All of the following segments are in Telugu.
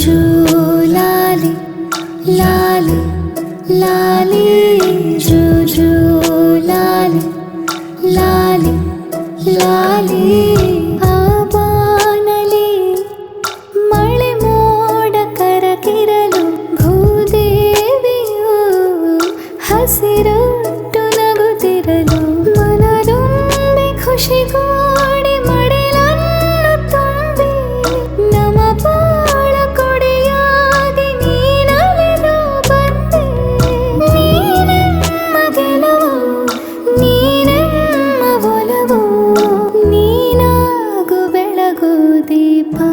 ஜூலாலி லாலி லாலி ஜூலாலி லாலி லாலி ಆಬಾನಲಿ ಮಳೆ ಮೋಡ ಕರಗಿರಲು ಭೂದೇವಿಯು ಹಸಿರು ನಗುತ್ತಿರಲು ಮನದೊಮ್ಮೆ ಖುಷಿಗೂ వైపా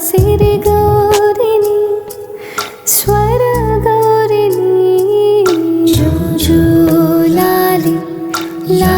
సిరి గౌరిని స్వర గౌరిని జో జో లాలి లా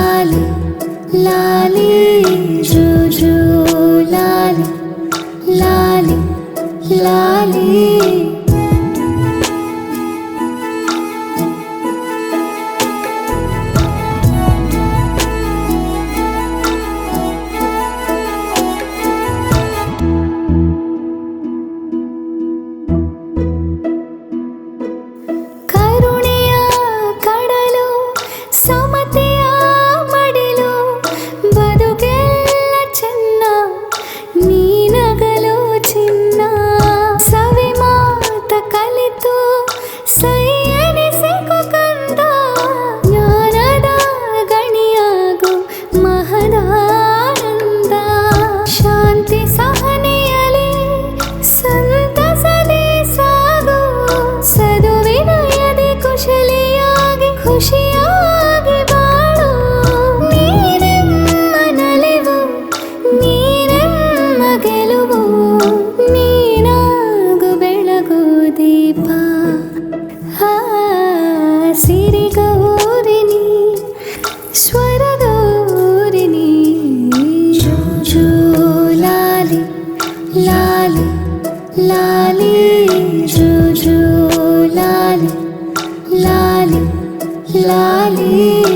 దీపా సిరి గౌరిని స్వర గౌరిని లాలి లాలి లాలి లాలి లాలి లాలి.